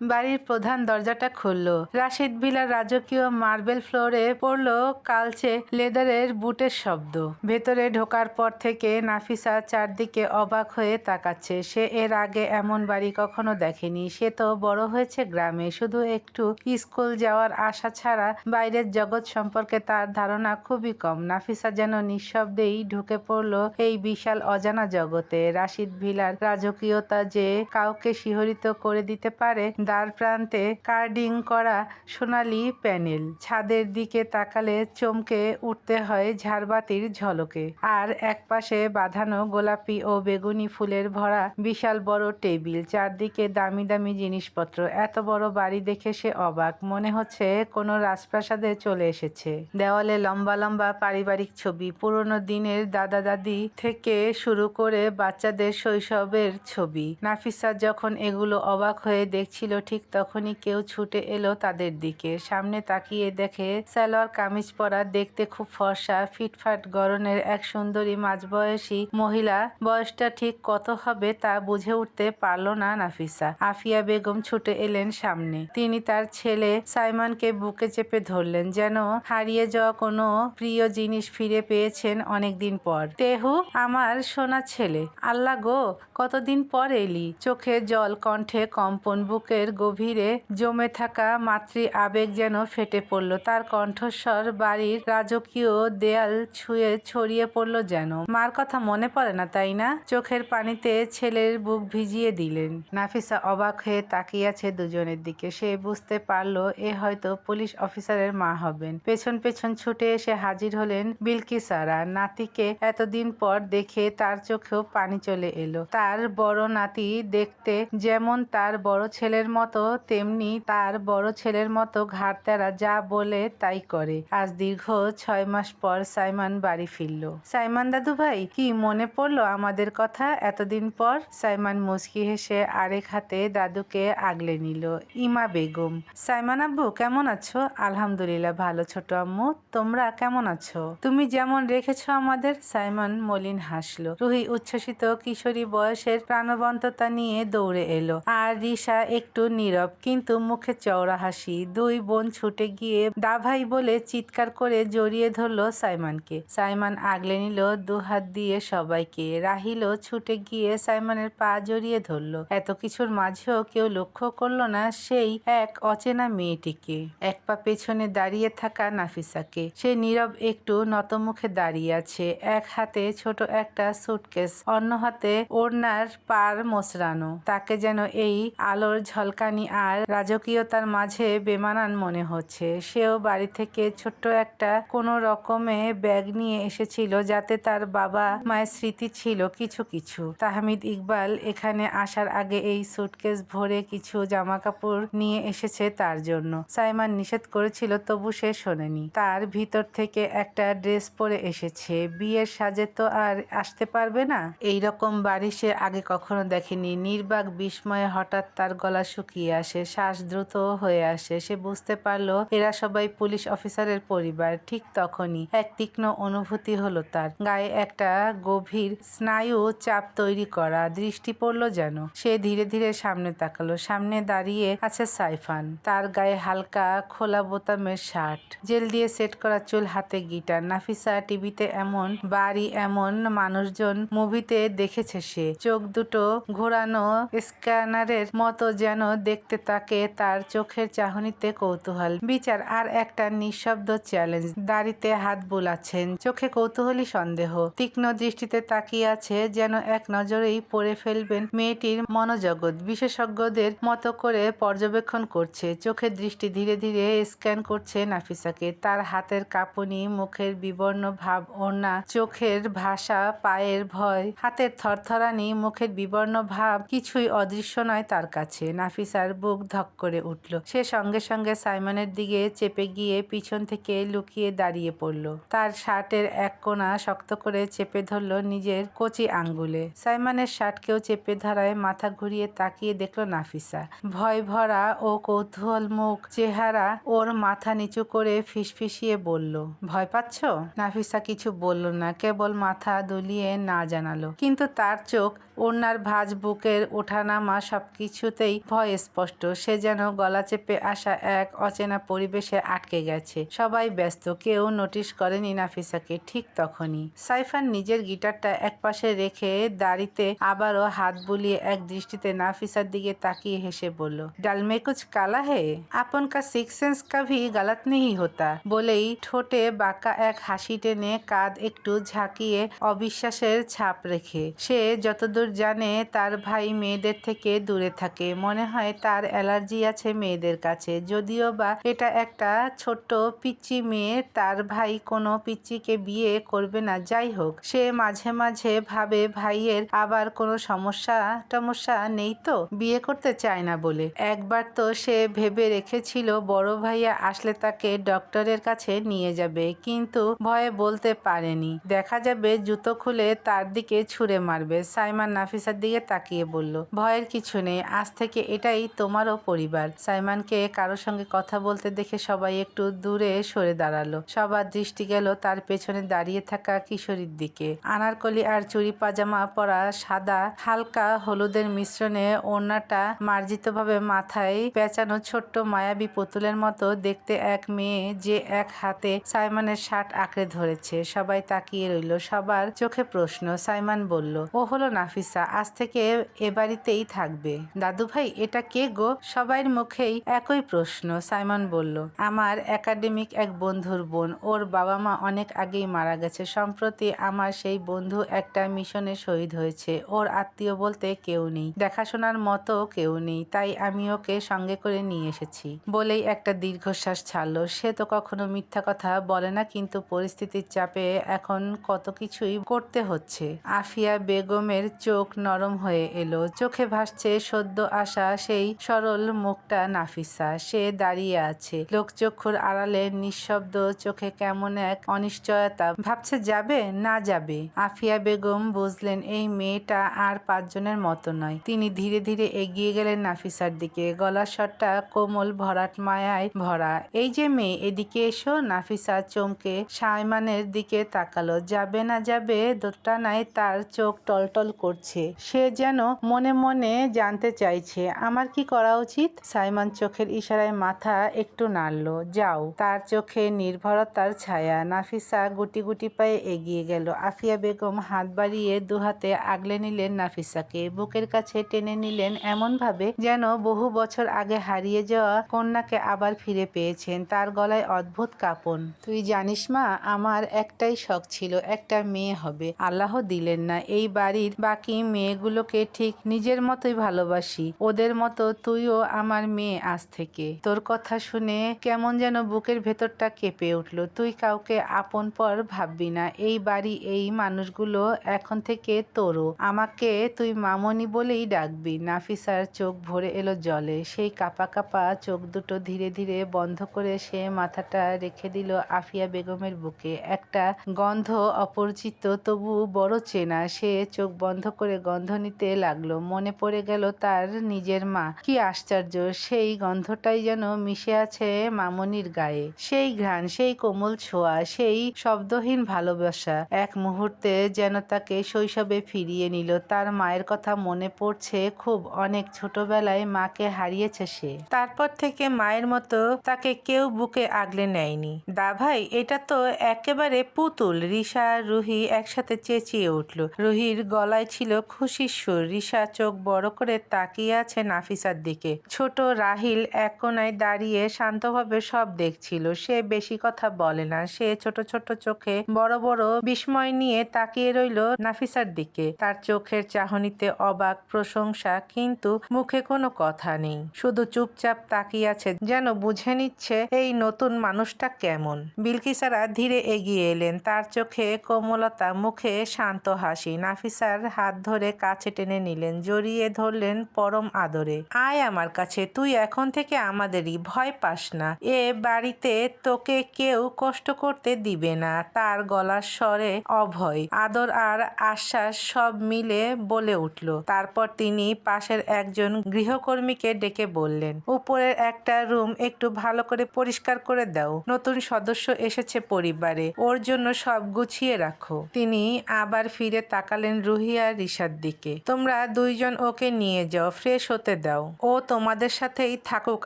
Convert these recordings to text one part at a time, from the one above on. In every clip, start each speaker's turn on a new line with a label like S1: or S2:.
S1: বাড়ির প্রধান দরজাটা খুলল। রাশিদ ভিলার রাজকীয় মার্বেল ফ্লোরে পড়ল কালচে লেদারের বুটের শব্দ। ভেতরে ঢোকার পর থেকে নাফিসা চারদিকে অবাক হয়ে তাকাচ্ছে। সে এর আগে এমন বাড়ি কখনো দেখেনি। সে তো বড় হয়েছে গ্রামে। শুধু একটু স্কুল যাওয়ার আশা ছাড়া বাইরের জগৎ সম্পর্কে তার ধারণা খুবই কম। নাফিসা যেন নিঃশব্দেই ঢুকে পড়ল এই বিশাল অজানা জগতে। রাশিদ ভিলার রাজকীয়তা যে কাউকে শিহরিত করে দিতে পারে দ্বার প্রান্তে কার্ডিং করা সোনালি প্যানেল। ছাদের দিকে তাকালে চমকে উঠতে হয় ঝাড়বাতির ঝলকে। আর একপাশে বাঁধানো গোলাপি ও বেগুনি ফুলের ভরা বিশাল বড় টেবিল। চারদিকে দামি দামি জিনিসপত্র। এত বড় বাড়ি দেখে সে অবাক। মনে হচ্ছে কোনো রাজপ্রাসাদে চলে এসেছে। দেওয়ালে লম্বা লম্বা পারিবারিক ছবি। পুরনো দিনের দাদা দাদি থেকে শুরু করে বাচ্চাদের শৈশবের ছবি। নাফিসা যখন এগুলো অবাক হয়ে দেখছিল ঠিক তখনই কেউ ছুটে এলো তাদের দিকে। সামনে তাকিয়ে দেখে সালোয়ার কামিজ পরা দেখতে খুব ফর্সা, ফিটফাট গরনের এক সুন্দরী মাঝবয়সী মহিলা। বয়সটা ঠিক কত হবে তা বুঝে উঠতে পারল না নাফিসা। আফিয়া বেগম ছুটে এলেন সামনে। তিনি তার ছেলে সাইমনকে বুকে চেপে ধরলেন যেন হারিয়ে যাওয়া কোনো প্রিয় জিনিস ফিরে পেয়েছেন অনেকদিন পর। তেহু, আমার সোনা ছেলে, আল্লাহ গো, কতদিন পর এলি? চোখে জল, কণ্ঠে কম্পন, বুকের গভীরে জমে থাকা মাতৃ আবেগ যেন ফেটে পড়ল। তার কণ্ঠস্বর বাড়ির রাজকীয় দেয়াল ছুঁয়ে ছড়িয়ে পড়ল যেন। মার কথা মনে পড়ে না, তাই না? চোখের পানিতে ছেলের বুক ভিজিয়ে দিলেন। নাফিসা অবাক হয়ে তাকিয়ে আছে দুজনের দিকে। সে বুঝতে পারল, এ হয়তো পুলিশ অফিসারের মা হবেন। পেছন পেছন ছুটে এসে হাজির হলেন বিলকিসারা। নাতিকে এতদিন পর দেখে তার চোখেও পানি চলে এলো। তার বড় নাতি দেখতে যেমন তার বড় ছেলের মতো তেমনি তার বড় ছেলের মতো ঘাড়তেরা যা বলে তাই করে। আজ দীর্ঘ ছয় মাস পর সাইমান বাড়ি ফিরল। সাইমান দাদু ভাই, কি মনে পড়ল আমাদের কথা? এতদিন পর সাইমান মুচকি হেসে আরেক হাতে দাদুকে আগলে নিল, ইমা বেগম। সাইমান আব্বু, কেমন আছো? আলহামদুলিল্লাহ, ভালো ছোট আম্মু। তোমরা কেমন আছো? তুমি যেমন রেখেছো আমাদের, সাইমন মলিন হাসলো। রুহি উচ্ছ্বসিত কিশোরী বয়সের প্রাণবন্ততা নিয়ে দৌড়ে এলো। আর রিসা একটু নীরব, কিন্তু মুখে চওড়া হাসি। দুই বোন ছুটে গিয়ে দাভাই বলে চিৎকার করে জড়িয়ে ধরলো সাইমানকে। সাইমান আগলে নিল দুহাত দিয়ে সবাইকে। রাহিলও ছুটে গিয়ে সাইমানের পা জড়িয়ে ধরলো। এত কিছুর মাঝেও কেউ লক্ষ্য করল না সেই এক অচেনা মেয়েটিকে। এক পা পেছনে দাঁড়িয়ে থাকা নাফিসাকে। সে নীরব একটু নতমুখে দাঁড়িয়ে আছে। এক হাতে ছোট একটা সুটকেস অন্য হাতে ওড়নার পার মোচড়ানো তাকে যেন এই আলোর ঝলকানি আর রাজকীয়তার মাঝে বেমানান মনে হচ্ছে। সেও বাড়ি থেকে ছোট্ট একটা কোনো রকমে ব্যাগ নিয়ে এসেছিল যাতে তার বাবা মায়ের স্মৃতি ছিল কিছু কিছু। তাহমিদ ইকবাল এখানে আসার আগে এই সুটকেস ভরে কিছু জামা কাপড় নিয়ে এসেছে তার জন্য। সাইমান নিষেধ করেছিল, তবু সে শোনেনি। তার ভিতর থেকে একটা ড্রেস পরে এসেছে। বিয়ের সাজে তো আর আসতে পারবে না। এই রকম বাড়ি সে আগে কখনো দেখেনি। নির্বাক বিস্ময়ে হঠাৎ তার গলা শুকিয়ে আসে? শ্বাস দ্রুত হয়ে আসে। সে বুঝতে পারল, এরা সবাই পুলিশ অফিসারের পরিবার। ঠিক তখনই এক তীক্ষ্ণ অনুভূতি হলো তার। গায়ে একটা গভীর স্নায়ু চাপ তৈরি করা দৃষ্টি পড়ল যেন। সে ধীরে ধীরে সামনে তাকালো। সামনে দাঁড়িয়ে আছে সাইফান। তার গায়ে হালকা খোলা বোতামের শার্ট। জেল দিয়ে সেট করা চুল, হাতে গিটার। নাফিসা টিভিতে এমন, বাড়ি এমন মানুষজন মুভিতে দেখেছে সে। চোখ দুটো ঘোরানো স্ক্যানারের মতো যেন দেখতে তাকে তার চোখের চাহনিতে কৌতূহল। বিচার আর একটা নিঃশব্দ চ্যালেঞ্জ দাড়িতে হাত বোলাচ্ছেন। চোখে কৌতূহলী সন্দেহ। তীক্ষ্ণ দৃষ্টিতে তাকিয়ে আছে যেন এক নজরেই পড়ে ফেলবেন মেয়েটির মনোজগৎ। বিশেষজ্ঞদের মতো করে পর্যবেক্ষণ করছে। চোখের দৃষ্টি ধীরে ধীরে স্ক্যান করছে নাফিসাকে। তার হাতের কাঁপুনি, মুখের বিবর্ণ ভাব, ওড়না, চোখের ভাষা, পায়ের ভয়, হাতের থরথরানি, মুখের বিবর্ণ ভাব কিছুই অদৃশ্য নয় তার কাছে। নাফিসার বুক ধক করে উঠল। সে সঙ্গে সঙ্গে সাইমনের দিকে চেপে গিয়ে পিছন থেকে লুকিয়ে দাঁড়িয়ে পড়ল। তার শার্টের এক কোণা শক্ত করে চেপে ধরল নিজের কচি আঙ্গুলে। সাইমনের শার্টকেও চেপে ধরায় মাথা ঘুরিয়ে তাকিয়ে দেখল নাফিসা। ভয় ভরা ও কৌতূহল মুখ চেহারা ওর মাথা নিচু করে ফিসফিসিয়ে বলল, ভয় পাচ্ছ? নাফিসা কিছু বলল না, কেবল মাথা দুলিয়ে না জানালো। কিন্তু তার চোখ ওনার ভাজ বুকের ওঠানামা সবকিছুতেই ভয় অস্পষ্ট সে যেন গলা চেপে আসা এক অচেনা পরিবেশে আটকে গেছে। সবাই ব্যস্ত, কেউ নোটিশ করেনি নাফিসাকে ঠিক তখনই। সাইফান নিজের গিটারটা একপাশে রেখে দাড়িতে আবারও হাত বুলিয়ে এক দৃষ্টিতে নাফিসার দিকে তাকিয়ে হেসে বলল ডাল মে কুছ কালা হে? আপন কা সিক্স সেন্স কভি গলত নেই হোতা? বলেই ঠোঁটে বাঁকা এক হাসি টেনে কাঁধ একটু ঝাঁকিয়ে অবিশ্বাসের ছাপ রেখে। সে যতদূর জানে তার ভাই মেয়েদের থেকে দূরে থাকে। মনে হয় তার অ্যালার্জি আছে মেয়েদের কাছে। যদিও বা এটা একটা ছোট্ট পিচ্চি মেয়ে, তার ভাই কোনো পিচ্চিকে বিয়ে করবে না, যাই হোক, সে মাঝে মাঝে ভাবে ভাইয়ের আবার কোনো সমস্যা টমস্যা নেই তো, বিয়ে করতে চায় না বলে। একবার তো সে ভেবে রেখেছিল, বড় ভাইয়া আসলে তাকে ডক্টরের কাছে নিয়ে যাবে, কিন্তু ভয়ে বলতে পারেনি। দেখা যাবে জুতো খুলে তার দিকে ছুঁড়ে মারবে সাইমান নাফিসার দিকে তাকিয়ে বলল, ভয়ের কিছু নেই, আজ থেকে এটাই তোমারও পরিবার। সাইমানকে কারোর সঙ্গে কথা বলতে দেখে সবাই একটু দূরে সরে দাঁড়াল। সবার দৃষ্টি গেল তার পেছনে দাঁড়িয়ে থাকা কিশোরীর দিকে। আনারকলি আর চুরি পাজামা পরা সাদা, হালকা হলুদের মিশ্রণে ওড়নাটা মার্জিতভাবে মাথায় পেঁচানো ছোট্ট মায়াবী পুতুলের মতো দেখতে এক মেয়ে যে এক হাতে সাইমানের শার্ট আঁকড়ে ধরেছে। সবাই তাকিয়ে রইল। সবার চোখে প্রশ্ন। সাইমান বলল, ও হলো নাফিসা। আজ থেকে এ বাড়িতেই থাকবে। দাদু ভাই এটা কে গো? সবার মুখেই একই প্রশ্ন, সাইমন বলল। আমার একাডেমিক এক বন্ধুর বোন, ওর বাবা মা অনেক আগেই মারা গেছে। সম্প্রতি আমার সেই বন্ধু একটা মিশনে শহীদ হয়েছে। ওর আত্মীয় বলতে কেউ নেই, দেখাশোনার মতো কেউ নেই, তাই আমি ওকে সঙ্গে করে নিয়ে এসেছি। বলেই একটা দীর্ঘশ্বাস ছাড়লো। সে তো কখনো মিথ্যা কথা বলে না, কিন্তু পরিস্থিতির চাপে এখন কত কিছুই করতে হচ্ছে। আফিয়া বেগমের চোখ নরম হয়ে এলো। চোখে ভাসছে সদ্য আসা সেই সরল মুখটা নাফিসা। সে দাঁড়িয়ে আছে। লোকচক্ষুর আড়ালে নিঃশব্দ চোখে কেমন এক অনিশ্চয়তা। ভাবছে, যাবে না যাবে? আফিয়া বেগম বুঝলেন, এই মেয়েটা আর পাঁচজনের মতো নয়। তিনি ধীরে ধীরে এগিয়ে গেলেন নাফিসার দিকে। গলার স্বরটা কোমল, ভরাট মায়ায় ভরা। এই যে মেয়ে, এদিকে এসো। নাফিসা চমকে সাইমানের দিকে তাকালো। যাবে না যাবে? দোটানায় তার চোখ টলটল করছে। সে যেন মনে মনে জানতে চাইছে আমার কি করা উচিত? সাইমান চোখের ইশারায় মাথা একটু নাড়ল। যাও। তার চোখে নির্ভরতার ছায়া। নাফিসা গুটি গুটি পায়ে এগিয়ে গেল। আফিয়া বেগম হাত বাড়িয়ে দুহাতে আগলে নিলেন নাফিসাকে। বুকের কাছে টেনে নিলেন এমনভাবে যেন বহু বছর আগে হারিয়ে যাওয়া কন্যাকে আবার ফিরে পেয়েছেন। তার গলায় অদ্ভুত কাঁপন। তুই জানিস মা, আমার একটাই শখ ছিল, একটা মেয়ে হবে। আল্লাহ দিলেন না। এই বাড়ির বাকি মেয়েগুলোকে ঠিক নিজের মতোই ভালোবাসি। ওদের মতো তুইও আমার মেয়ে আজ থেকে। তোর কথা শুনে কেমন যেন বুকের ভেতরটা কেঁপে উঠল। তুই কাউকে আপন পর ভাববি না। এই বাড়ি, এই মানুষগুলো এখন থেকে তোরও। আমাকে তুই মামনি বলেই ডাকবি। নাফিসার চোখ ভরে এলো জলে। সেই কাপা কাপা চোখ দুটো ধীরে ধীরে বন্ধ করে সে মাথাটা রেখে দিল আফিয়া বেগমের বুকে। একটা গন্ধ অপরিচিত, তবু বড় চেনা। সে চোখ বন্ধ করে গন্ধ নিতে লাগল। মনে পড়ে গেল তার নিজের মা, কি আশ্চর্য, সেই গন্ধটাই যেন মিশে আছে মামনির গায়ে। সেই ঘ্রাণ, সেই কোমল ছোঁয়া, সেই শব্দহীন ভালোবাসা, এক মুহূর্তে যেন তাকে শৈশবে ফিরিয়ে নিল। তার মায়ের কথা মনে পড়ছে খুব, অনেক ছোটবেলায় মাকে হারিয়েছে সে। তারপর থেকে মায়ের মতো তাকে কেউ বুকে আগলে নেয়নি। দা ভাই, এটা তো একেবারে পুতুল। রিসা রুহি একসাথে চেঁচিয়ে উঠল। রুহির গলায় ছিল খুশির সুর। রিসা চোখ বড় করে তাকিয়ে আছে নাফিসার দিকে। ছোট রাহিল এক কোনায় দাঁড়িয়ে শান্তভাবে সব দেখছিল। সে বেশি কথা বলে না। সে ছোট ছোট চোখে বড় বড় বিস্ময় নিয়ে তাকিয়ে রইল নাফিসার দিকে। তার চোখের চাহনিতে অবাক প্রশংসা, কিন্তু মুখে কোনো কথা নেই। শুধু চুপচাপ তাকিয়ে আছে, যেন বুঝে নিচ্ছে এই নতুন মানুষটা কেমন। বিলকিসারা ধীরে এগিয়ে এলেন। তার চোখে কোমলতা, মুখে শান্ত হাসি। নাফিসার হাত ধরে কাছে টেনে নিলেন, জড়িয়ে ধরলেন পরম আদরে। আয় আমার কাছে, তুই এখন থেকে আমাদেরই, ভয় পাস না। এ বাড়িতে তোকে কেউ কষ্ট করতে দিবে না। তার গলার স্বরে অভয়, আদর আর আশ্বাস সব মিলে বলে উঠল। তারপর তিনি পাশের একজন গৃহকর্মীকে ডেকে বললেন, উপরের একটা রুম একটু ভালো করে পরিষ্কার করে দাও। নতুন সদস্য এসেছে পরিবারে, ওর জন্য সব গুছিয়ে রাখো। তিনি আবার ফিরে তাকালেন রুহি আর রিসার দিকে। তোমরা দুইজন ওকে নিয়ে যাও, ফ্রেশ হতে দাও। ও তোমাদের সাথেই থাকুক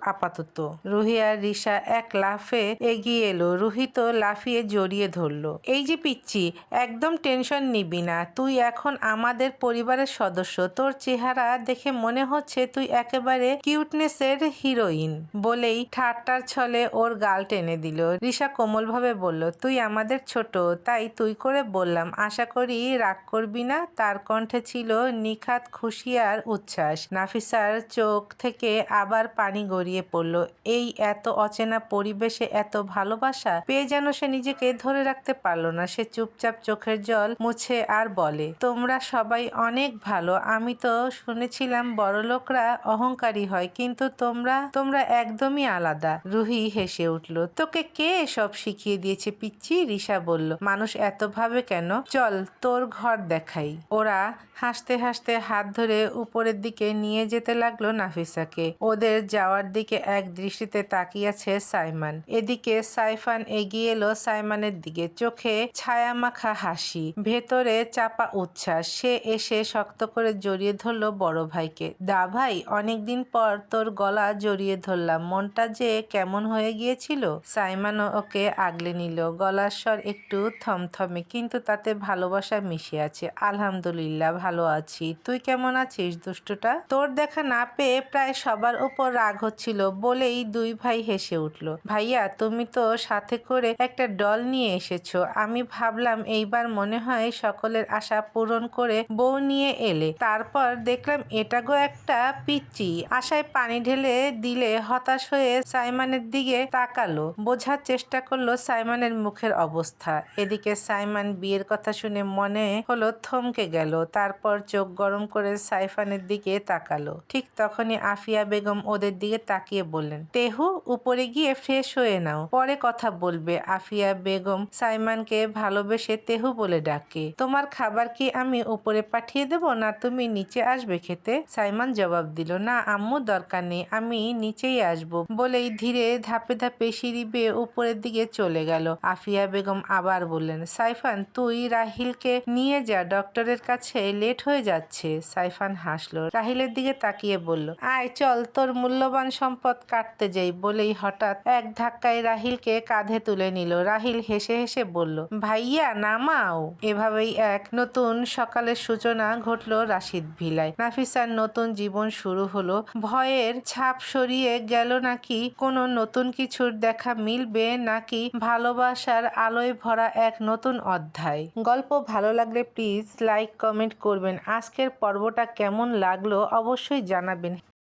S1: আপাতত। রুহি আর রিসা এক লাফে এগিয়ে এলো। রুহি তো লাফিয়ে জড়িয়ে ধরলো। এই যে পিচ্ছি একদম টেনশন নিবি না। তুই এখন আমাদের পরিবারের সদস্য। তোর চেহারা দেখে মনে হচ্ছে তুই একেবারে কিউটনেসের হিরোইন বলেই ঠাট্টার ছলে ওর গাল টেনে দিল। রিসা কোমলভাবে বলল, তুই আমাদের ছোট, তাই তুই করে বললাম। আশা করি রাগ করবি না। তার কণ্ঠে ছিল নিখাত খুশি আর উচ্ছ্বাস। নাফিসার চোখ থেকে আবার পানি গড়িয়ে পড়ল। এই এত অচেনা পরিবেশে এত ভালোবাসা, পেয়ে যেন সে নিজেকে ধরে রাখতে পারল না। সে চুপচাপ চোখের জল মুছে আর বলে, তোমরা সবাই অনেক ভালো। আমি তো শুনেছিলাম বড়লোকরা অহংকারী হয়, কিন্তু তোমরা তোমরা একদমই আলাদা। রুহি হেসে উঠল, তোকে কে এসব শিখিয়ে দিয়েছে পিচ্ছি রিসা বলল, মানুষ এত ভাবে কেন? চল তোর ঘর দেখাই। ওরা হাসতে হাসতে হাত ধরে উপরের দিকে নিয়ে যেতে লাগল নাফিসাকে। ওদের যাওয়ার দিকে এক দৃষ্টিতে তাকিয়েছে সাইমান। এদিকে সাইফান এগিয়ে এলো সাইমানের দিকে। চোখে ছায়া মাখা হাসি, ভেতরে চাপা উচ্ছ্বাস। সে এসে শক্ত করে জড়িয়ে ধরলো বড় ভাইকে। দা ভাই, অনেকদিন পর তোর গলা জড়িয়ে ধরলাম। মনটা যে কেমন হয়ে গিয়েছিল? সাইমানও ওকে আগলে নিল। গলার স্বর একটু থমথমে, কিন্তু তাতে ভালোবাসা মিশে আছে। আলহামদুলিল্লাহ ভালো আছি। তুই কেমন আছিস দুষ্টুটা? তোর দেখা না পেয়ে প্রায় সবার উপর রাগ হচ্ছিল বলেই দুই ভাই হেসে উঠল। ভাইয়া, তুমি তো সাথে করে একটা ডল নিয়ে এসেছ। আমি ভাবলাম এইবার মনে হয় সকলের আশা পূরণ করে বউ নিয়ে এলে। তারপর দেখলাম এটা গো একটা পিচ্চি। আশায় পানি ঢেলে দিলে হতাশ হয়ে সাইমানের দিকে তাকালো। বোঝার চেষ্টা করল সাইমানের মুখের অবস্থা। এদিকে সাইমান বিয়ের কথা শুনে মনে হলো থমকে গেল। তারপর চোখ গরম করে সাইফানের দিকে তাকালো। ঠিক তখনই আফিয়া বেগম ওদের দিকে তাকিয়ে বললেন, তেহু, উপরে গিয়ে ফ্রেশ হয়ে নাও। পরে কথা বলবে। আফিয়া বেগম সাইমানকে ভালোবেসে তেহু বলে ডাকে, তোমার খাবার কি আমি উপরে পাঠিয়ে দেব না তুমি নিচে আসবে খেতে? সাইমান জবাব দিল, না আম্মু, দরকার নেই, আমি নিচেই আসব। বলেই ধীরে ধাপে ধাপে সিঁড়ি বেয়ে উপরের দিকে চলে গেল। আফিয়া বেগম আবার বললেন, সাইফান, তুই রাহিলকে নিয়ে যা, ডক্টরের কাছে লেট হয়ে যাচ্ছে, সাইফান হাসলো। রাহিলের দিকে তাকিয়ে বলল, আয় চল, তোর মূল্যবান সম্পদ কাটতে যাই, বলেই হঠাৎ এক ধাক্কায় রাহিলকে কাঁধে তুলে নিল। রাহিল হেসে হেসে বলল, ভাইয়া, নামাও। এভাবেই এক নতুন সকালের সূচনা ঘটলো রাশিদ ভিলায়। নাফিসার নতুন জীবন শুরু হলো। ভয়ের ছাপ সরিয়ে গেল নাকি কোনো নতুন কিছুর দেখা মিলবে নাকি ভালোবাসার আলোয় ভরা এক নতুন অধ্যায়। গল্প ভালো লাগলে প্লিজ লাইক, কমেন্ট করবেন। আজকের পর্বটা কেমন লাগল অবশ্যই জানাবেন।